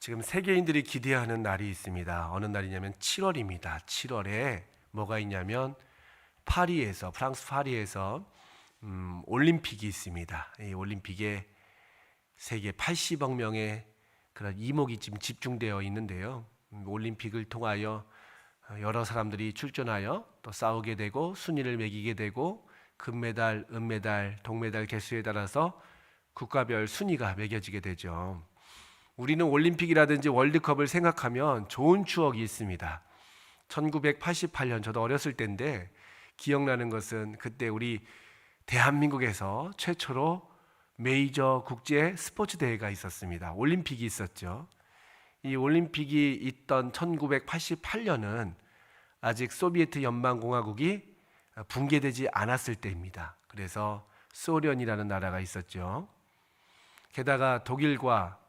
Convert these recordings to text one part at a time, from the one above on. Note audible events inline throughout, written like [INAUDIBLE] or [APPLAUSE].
지금 세계인들이 기대하는 날이 있습니다. 어느 날이냐면 7월입니다. 7월에 뭐가 있냐면 파리에서 프랑스 파리에서 음, 올림픽이 있습니다. 이 올림픽에 세계 80억 명의 그런 이목이 지금 집중되어 있는데요. 음, 올림픽을 통하여 어, 여러 사람들이 출전하여 또 싸우게 되고 순위를 매기게 되고 금메달, 은메달, 동메달 개수에 따라서 국가별 순위가 매겨지게 되죠. 우리는 올림픽이라든지 월드컵을 생각하면 좋은 추억이 있습니다. 1988년 저도 어렸을 때인데 기억나는 것은 그때 우리 대한민국에서 최초로 메이저 국제 스포츠 대회가 있었습니다. 올림픽이 있었죠. 이 올림픽이 있던 1988년은 아직 소비에트 연방 공화국이 붕괴되지 않았을 때입니다. 그래서 소련이라는 나라가 있었죠. 게다가 독일과 아,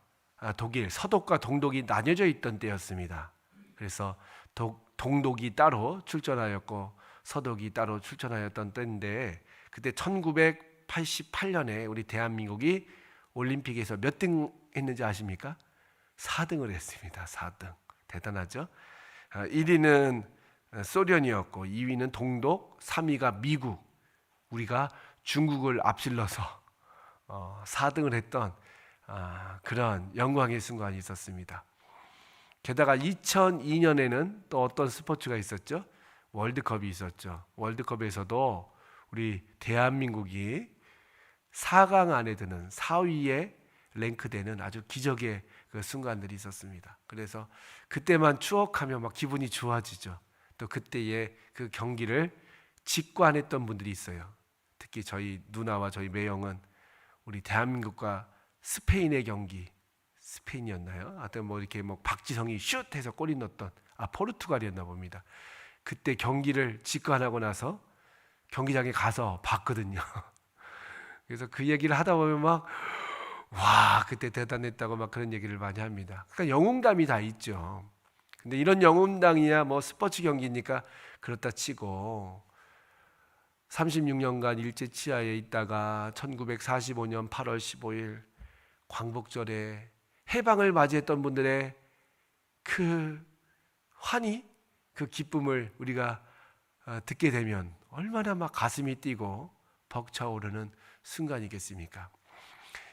독일 서독과 동독이 나뉘어져 있던 때였습니다. 그래서 독, 동독이 따로 출전하였고 서독이 따로 출전하였던 때인데 그때 1988년에 우리 대한민국이 올림픽에서 몇 등 했는지 아십니까? 4등을 했습니다. 4등. 대단하죠? 1위는 소련이었고 2위는 동독, 3위가 미국. 우리가 중국을 앞질러서 어, 4등을 했던 아, 그런 영광의 순간이 있었습니다. 게다가 2002년에는 또 어떤 스포츠가 있었죠? 월드컵이 있었죠. 월드컵에서도 우리 대한민국이 4강 안에 드는 4위에 랭크되는 아주 기적의 그 순간들이 있었습니다. 그래서 그때만 추억하면 막 기분이 좋아지죠. 또 그때의 그 경기를 직관했던 분들이 있어요. 특히 저희 누나와 저희 매형은 우리 대한민국과 스페인의 경기 스페인이었나요? 하여튼 뭐 이렇게 뭐 박지성이 슛 해서 골이 넣었던 아 포르투갈이었나 봅니다. 그때 경기를 직관하고 나서 경기장에 가서 봤거든요. [LAUGHS] 그래서 그 얘기를 하다 보면 막 와, 그때 대단했다고 막 그런 얘기를 많이 합니다. 그러니까 영웅담이 다 있죠. 근데 이런 영웅당이야 뭐 스포츠 경기니까 그렇다 치고 36년간 일제 치하에 있다가 1945년 8월 15일 광복절에 해방을 맞이했던 분들의 그 환희, 그 기쁨을 우리가 어, 듣게 되면 얼마나 막 가슴이 뛰고 벅차오르는 순간이겠습니까?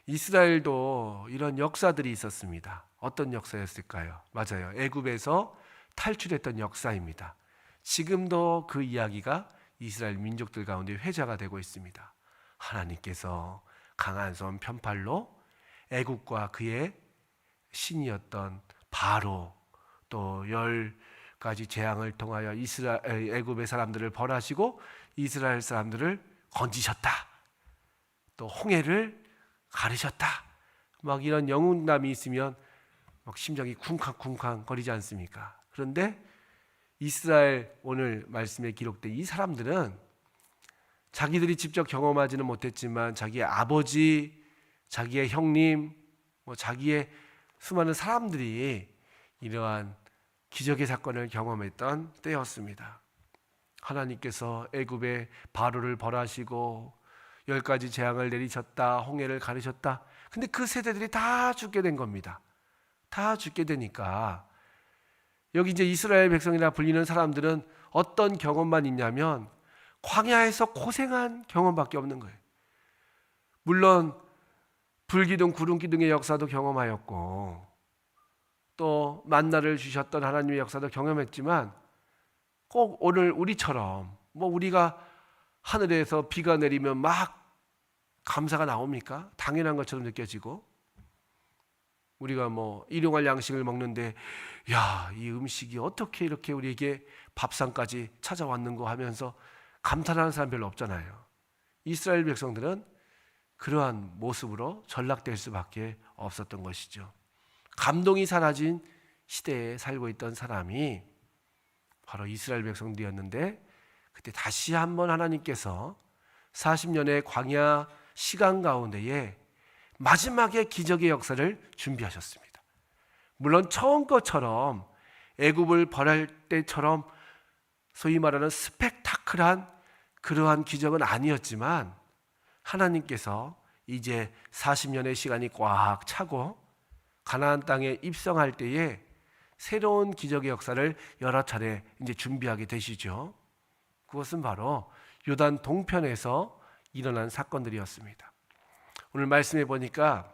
이스라엘도 이런 역사들이 있었습니다. 어떤 역사였을까요? 맞아요. 애굽에서 탈출했던 역사입니다. 지금도 그 이야기가 이스라엘 민족들 가운데 회자가 되고 있습니다. 하나님께서 강한 손 편팔로 애국과 그의 신이었던 바로 또 열 가지 재앙을 통하여 이스라엘 애굽의 사람들을 벌하시고 이스라엘 사람들을 건지셨다. 또 홍해를 가르셨다. 막 이런 영웅담이 있으면 막 심장이 쿵쾅쿵쾅 거리지 않습니까? 그런데 이스라엘 오늘 말씀에 기록된 이 사람들은 자기들이 직접 경험하지는 못했지만 자기의 아버지, 자기의 형님, 뭐 자기의 수많은 사람들이 이러한 기적의 사건을 경험했던 때였습니다. 하나님께서 애굽의 바로를 벌하시고 열 가지 재앙을 내리셨다, 홍해를 가르셨다. 근데 그 세대들이 다 죽게 된 겁니다. 다 죽게 되니까 여기 이제 이스라엘 백성이라 불리는 사람들은 어떤 경험만 있냐면 광야에서 고생한 경험밖에 없는 거예요. 물론 불기둥 구름 기둥의 역사도 경험하였고 또 만나를 주셨던 하나님의 역사도 경험했지만 꼭 오늘 우리처럼 뭐 우리가 하늘에서 비가 내리면 막 감사가 나옵니까? 당연한 것처럼 느껴지고 우리가 뭐 일용할 양식을 먹는데 야, 이 음식이 어떻게 이렇게 우리에게 밥상까지 찾아왔는고 하면서 감탄하는 사람 별로 없잖아요. 이스라엘 백성들은 그러한 모습으로 전락될 수밖에 없었던 것이죠. 감동이 사라진 시대에 살고 있던 사람이 바로 이스라엘 백성들이었는데 그때 다시 한번 하나님께서 40년의 광야 시간 가운데에 마지막에 기적의 역사를 준비하셨습니다. 물론 처음 것처럼 애굽을 벌할 때처럼 소위 말하는 스펙타클한 그러한 기적은 아니었지만 하나님께서 이제 40년의 시간이 꽉 차고 가나안 땅에 입성할 때에 새로운 기적의 역사를 여러 차례 이제 준비하게 되시죠. 그것은 바로 요단 동편에서 일어난 사건들이었습니다. 오늘 말씀해 보니까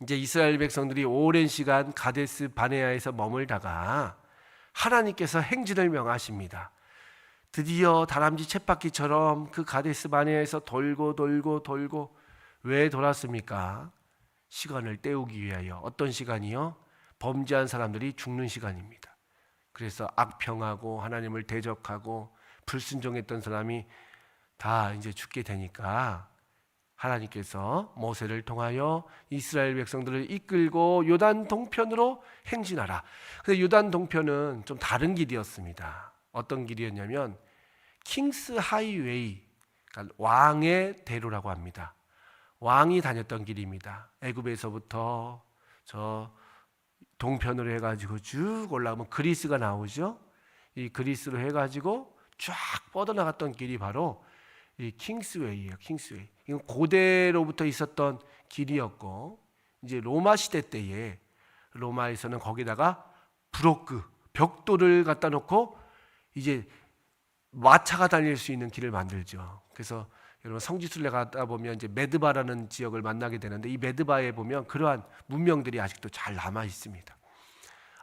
이제 이스라엘 백성들이 오랜 시간 가데스 바네아에서 머물다가 하나님께서 행진을 명하십니다. 드디어 다람쥐 쳇바퀴처럼 그 가데스 바네아에서 돌고 돌고 돌고 왜 돌았습니까? 시간을 때우기 위하여 어떤 시간이요? 범죄한 사람들이 죽는 시간입니다. 그래서 악평하고 하나님을 대적하고 불순종했던 사람이 다 이제 죽게 되니까 하나님께서 모세를 통하여 이스라엘 백성들을 이끌고 요단 동편으로 행진하라. 근데 요단 동편은 좀 다른 길이었습니다. 어떤 길이었냐면 킹스 하이웨이, 그러니까 왕의 대로라고 합니다. 왕이 다녔던 길입니다. 애굽에서부터 저 동편으로 해가지고 쭉 올라가면 그리스가 나오죠. 이 그리스로 해가지고 쫙 뻗어나갔던 길이 바로 이 킹스웨이예요. 킹스웨이. 이건 고대로부터 있었던 길이었고 이제 로마 시대 때에 로마에서는 거기다가 브로크 벽돌을 갖다 놓고 이제 마차가 달릴 수 있는 길을 만들죠. 그래서 여러분 성지순례 가다 보면 이제 메드바라는 지역을 만나게 되는데 이 메드바에 보면 그러한 문명들이 아직도 잘 남아 있습니다.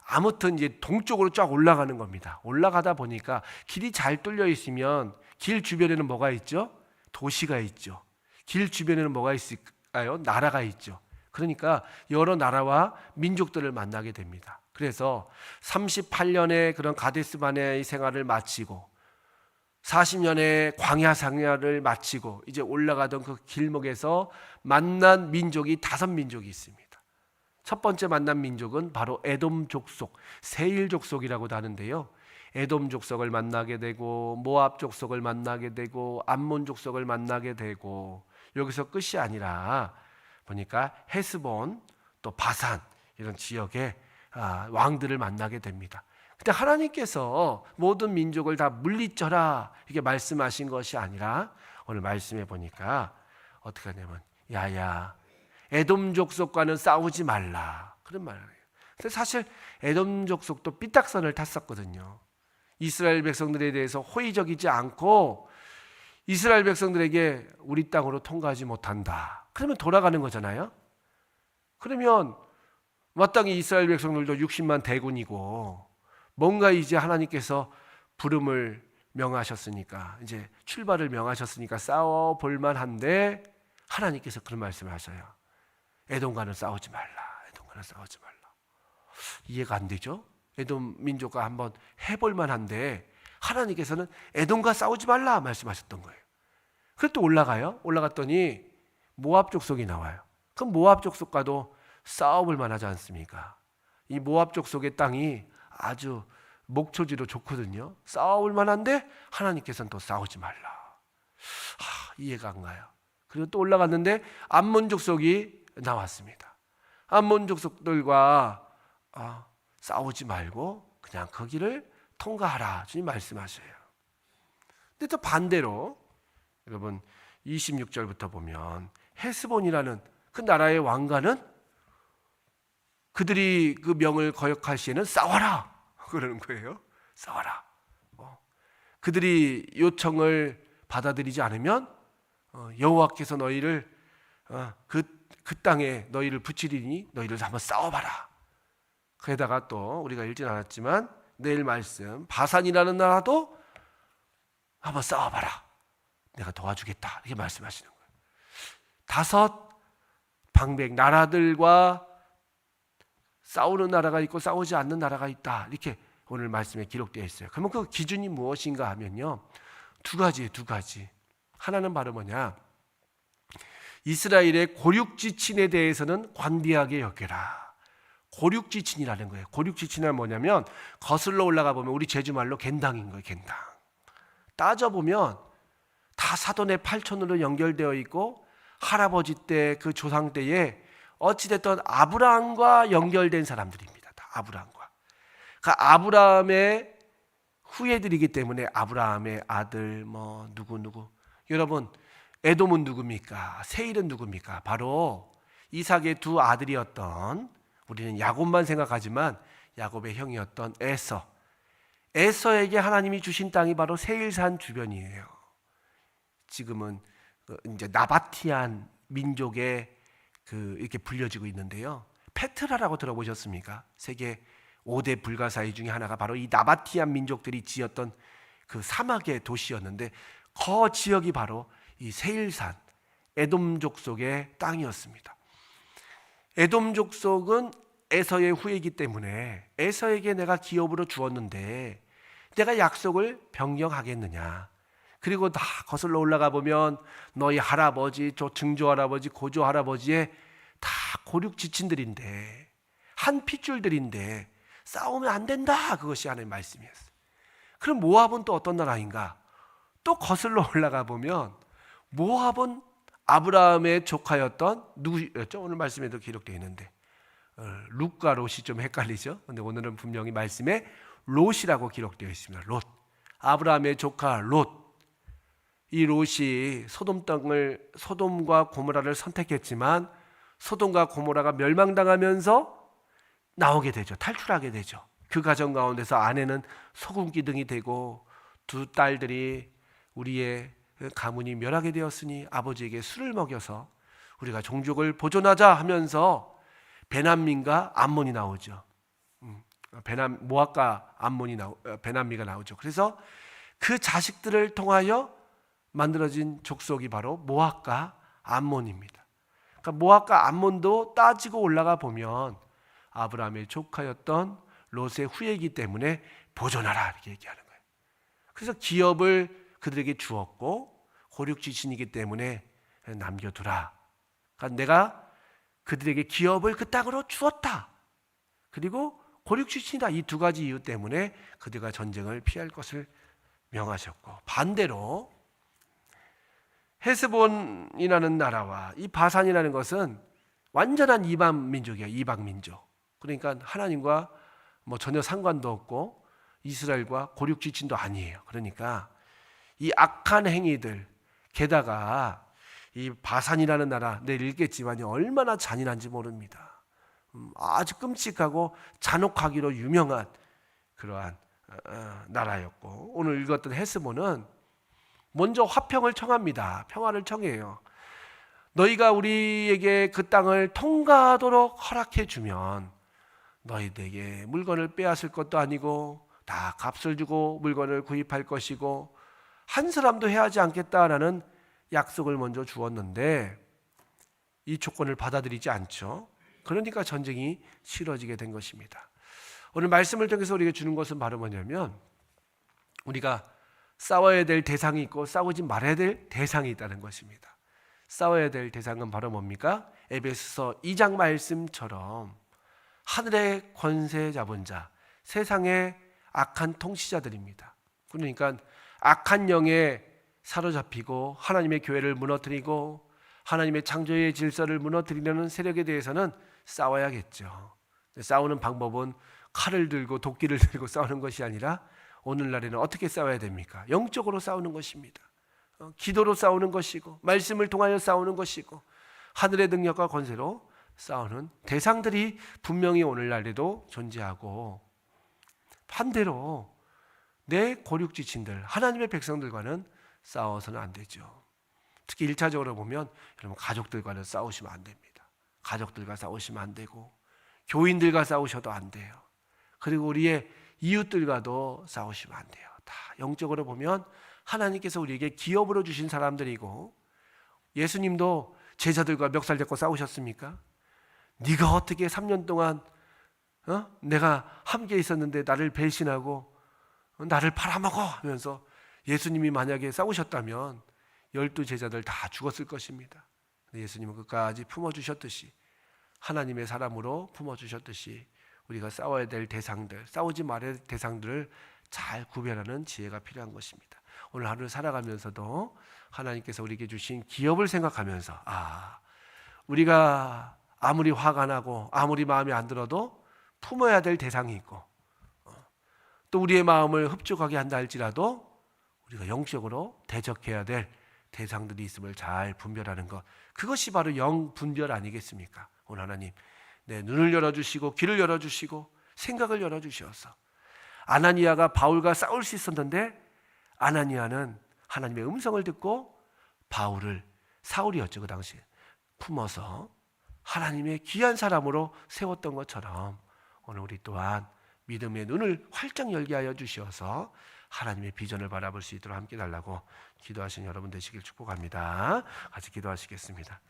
아무튼 이제 동쪽으로 쫙 올라가는 겁니다. 올라가다 보니까 길이 잘 뚫려 있으면 길 주변에는 뭐가 있죠? 도시가 있죠. 길 주변에는 뭐가 있을까요? 나라가 있죠. 그러니까 여러 나라와 민족들을 만나게 됩니다. 그래서 38년의 그런 가데스 바네의 생활을 마치고 40년의 광야 상야를 마치고 이제 올라가던 그 길목에서 만난 민족이 다섯 민족이 있습니다. 첫 번째 만난 민족은 바로 에돔 족속, 세일 족속이라고도 하는데요. 에돔 족속을 만나게 되고 모압 족속을 만나게 되고 암몬 족속을 만나게 되고 여기서 끝이 아니라 보니까 헤스본 또 바산 이런 지역의 아, 왕들을 만나게 됩니다. 근데 하나님께서 모든 민족을 다 물리쳐라 이렇게 말씀하신 것이 아니라 오늘 말씀해 보니까 어떻게 하냐면 야야 에돔 족속과는 싸우지 말라 그런 말을 해요. 근데 사실 에돔 족속도 삐딱선을 탔었거든요. 이스라엘 백성들에 대해서 호의적이지 않고 이스라엘 백성들에게 우리 땅으로 통과하지 못한다. 그러면 돌아가는 거잖아요. 그러면 마땅히 이스라엘 백성들도 60만 대군이고 뭔가 이제 하나님께서 부름을 명하셨으니까 이제 출발을 명하셨으니까 싸워 볼 만한데 하나님께서 그런 말씀을 하셔요. 에돔과는 싸우지 말라. 에돔과는 싸우지 말라. 이해가 안 되죠? 에돔 민족과 한번 해볼 만한데 하나님께서는 에돔과 싸우지 말라 말씀하셨던 거예요. 그래서 또 올라가요. 올라갔더니 모압 족속이 나와요. 그럼 모압 족속과도 싸워볼 만하지 않습니까? 이 모압 족속의 땅이 아주 목초지로 좋거든요. 싸울 만한데 하나님께서는 또 싸우지 말라. 하, 이해가 안 가요. 그리고 또 올라갔는데 암몬 족속이 나왔습니다. 암몬 족속들과 아, 싸우지 말고 그냥 거기를 통과하라. 주님 말씀하셔요. 근데 또 반대로 여러분 26절부터 보면 헤스본이라는 그 나라의 왕가는 그들이 그 명을 거역할 시에는 싸워라 그러는 거예요. 싸워라. 어. 그들이 요청을 받아들이지 않으면 어, 여호와께서 너희를 어, 그, 그 땅에 너희를 붙이리니 너희를 한번 싸워봐라. 거기다가 또 우리가 읽진 않았지만 내일 말씀 바산이라는 나라도 한번 싸워봐라. 내가 도와주겠다. 이렇게 말씀하시는 거예요. 다섯 방백 나라들과 싸우는 나라가 있고 싸우지 않는 나라가 있다. 이렇게 오늘 말씀에 기록되어 있어요. 그러면 그 기준이 무엇인가 하면요. 두 가지예요, 두 가지. 하나는 바로 뭐냐? 이스라엘의 고륙지친에 대해서는 관대하게 여겨라. 고륙지친이라는 거예요. 고륙지친은 뭐냐면 거슬러 올라가 보면 우리 제주말로 겐당인 거예요, 겐당. 따져보면 다 사돈의 팔촌으로 연결되어 있고 할아버지 때 그 조상 때에 어찌됐든 아브라함과 연결된 사람들입니다. 다 아브라함과. 그 아브라함의 후예들이기 때문에 아브라함의 아들 뭐 누구 누구 여러분 에돔은 누굽니까? 세일은 누굽니까? 바로 이삭의 두 아들이었던 우리는 야곱만 생각하지만 야곱의 형이었던 에서. 에서에게 하나님이 주신 땅이 바로 세일산 주변이에요. 지금은 그 이제 나바티안 민족의 그 이렇게 불려지고 있는데요. 페트라라고 들어보셨습니까? 세계 5대 불가사의 중에 하나가 바로 이 나바티안 민족들이 지었던 그 사막의 도시였는데 그 지역이 바로 이 세일산 에돔족 속의 땅이었습니다. 에돔 족 속은 에서의 후예이기 때문에 에서에게 내가 기업으로 주었는데 내가 약속을 변경하겠느냐? 그리고 다 거슬러 올라가 보면 너희 할아버지, 저 증조 할아버지, 고조 할아버지의 다 고륙 지친들인데 한 핏줄들인데 싸우면 안 된다. 그것이 하나님의 말씀이었어요. 그럼 모압은 또 어떤 나라인가? 또 거슬러 올라가 보면 모압은 아브라함의 조카였던 누구였죠? 오늘 말씀에도 기록되어 있는데 어, 룻과 롯이 좀 헷갈리죠. 근데 오늘은 분명히 말씀에 롯이라고 기록되어 있습니다. 롯. 아브라함의 조카 롯. 이 롯이 소돔 땅을 소돔과 고모라를 선택했지만 소돔과 고모라가 멸망당하면서 나오게 되죠. 탈출하게 되죠. 그 가정 가운데서 아내는 소금 기둥이 되고 두 딸들이 우리의 가문이 멸하게 되었으니 아버지에게 술을 먹여서 우리가 종족을 보존하자 하면서 베난민과 암몬이 나오죠. 음, 베난 모압과 암몬이 나오 어, 베난미가 나오죠. 그래서 그 자식들을 통하여 만들어진 족속이 바로 모압과 암몬입니다. 그러니까 모압과 암몬도 따지고 올라가 보면 아브라함의 조카였던 롯의 후예이기 때문에 보존하라 이렇게 얘기하는 거예요. 그래서 기업을 그들에게 주었고 고륙 지신이기 때문에 남겨두라. 그러니까 내가 그들에게 기업을 그 땅으로 주었다. 그리고 고륙 지신이다. 이 두 가지 이유 때문에 그들과 전쟁을 피할 것을 명하셨고 반대로 헤스본이라는 나라와 이 바산이라는 것은 완전한 이방 민족이에요. 이방 민족. 그러니까 하나님과 뭐 전혀 상관도 없고 이스라엘과 고륙 지친도 아니에요. 그러니까 이 악한 행위들 게다가 이 바산이라는 나라 내일 읽겠지만 얼마나 잔인한지 모릅니다. 음, 아주 끔찍하고 잔혹하기로 유명한 그러한 어, 어, 나라였고 오늘 읽었던 헤스본은 먼저 화평을 청합니다. 평화를 청해요. 너희가 우리에게 그 땅을 통과하도록 허락해 주면 너희에게 물건을 빼앗을 것도 아니고 다 값을 주고 물건을 구입할 것이고 한 사람도 해하지 않겠다라는 약속을 먼저 주었는데 이 조건을 받아들이지 않죠. 그러니까 전쟁이 치러지게 된 것입니다. 오늘 말씀을 통해서 우리에게 주는 것은 바로 뭐냐면 우리가 싸워야 될 대상이 있고 싸우지 말아야 될 대상이 있다는 것입니다. 싸워야 될 대상은 바로 뭡니까? 에베소서 2장 말씀처럼 하늘의 권세 잡은 자, 세상의 악한 통치자들입니다. 그러니까 악한 영에 사로잡히고 하나님의 교회를 무너뜨리고 하나님의 창조의 질서를 무너뜨리려는 세력에 대해서는 싸워야겠죠. 싸우는 방법은 칼을 들고 도끼를 [LAUGHS] 들고 싸우는 것이 아니라 오늘날에는 어떻게 싸워야 됩니까? 영적으로 싸우는 것입니다. 어, 기도로 싸우는 것이고 말씀을 통하여 싸우는 것이고 하늘의 능력과 권세로 싸우는 대상들이 분명히 오늘날에도 존재하고 반대로 내 고륙지친들 하나님의 백성들과는 싸워서는 안 되죠. 특히 일차적으로 보면 여러분 가족들과는 싸우시면 안 됩니다. 가족들과 싸우시면 안 되고 교인들과 싸우셔도 안 돼요. 그리고 우리의 이웃들과도 싸우시면 안 돼요. 다 영적으로 보면 하나님께서 우리에게 기업으로 주신 사람들이고 예수님도 제자들과 멱살 잡고 싸우셨습니까? 네가 어떻게 3년 동안 어? 내가 함께 있었는데 나를 배신하고 나를 팔아먹어 하면서 예수님이 만약에 싸우셨다면 열두 제자들 다 죽었을 것입니다. 예수님은 끝까지 품어주셨듯이 하나님의 사람으로 품어주셨듯이 우리가 싸워야 될 대상들, 싸우지 말아야 될 대상들을 잘 구별하는 지혜가 필요한 것입니다. 오늘 하루 살아가면서도 하나님께서 우리에게 주신 기업을 생각하면서 아 우리가 아무리 화가 나고 아무리 마음에 안 들어도 품어야 될 대상이 있고 또 우리의 마음을 흡족하게 한다 할지라도 우리가 영적으로 대적해야 될 대상들이 있음을 잘 분별하는 것. 그것이 바로 영 분별 아니겠습니까? 오늘 하나님 내 눈을 열어 주시고 귀를 열어 주시고 생각을 열어 주시어서 아나니아가 바울과 싸울 수 있었는데 아나니아는 하나님의 음성을 듣고 바울을 사울이었죠 그 당시에 품어서 하나님의 귀한 사람으로 세웠던 것처럼 오늘 우리 또한 믿음의 눈을 활짝 열게 하여 주시어서 하나님의 비전을 바라볼 수 있도록 함께 달라고 기도하신 여러분 되시길 축복합니다. 같이 기도하시겠습니다.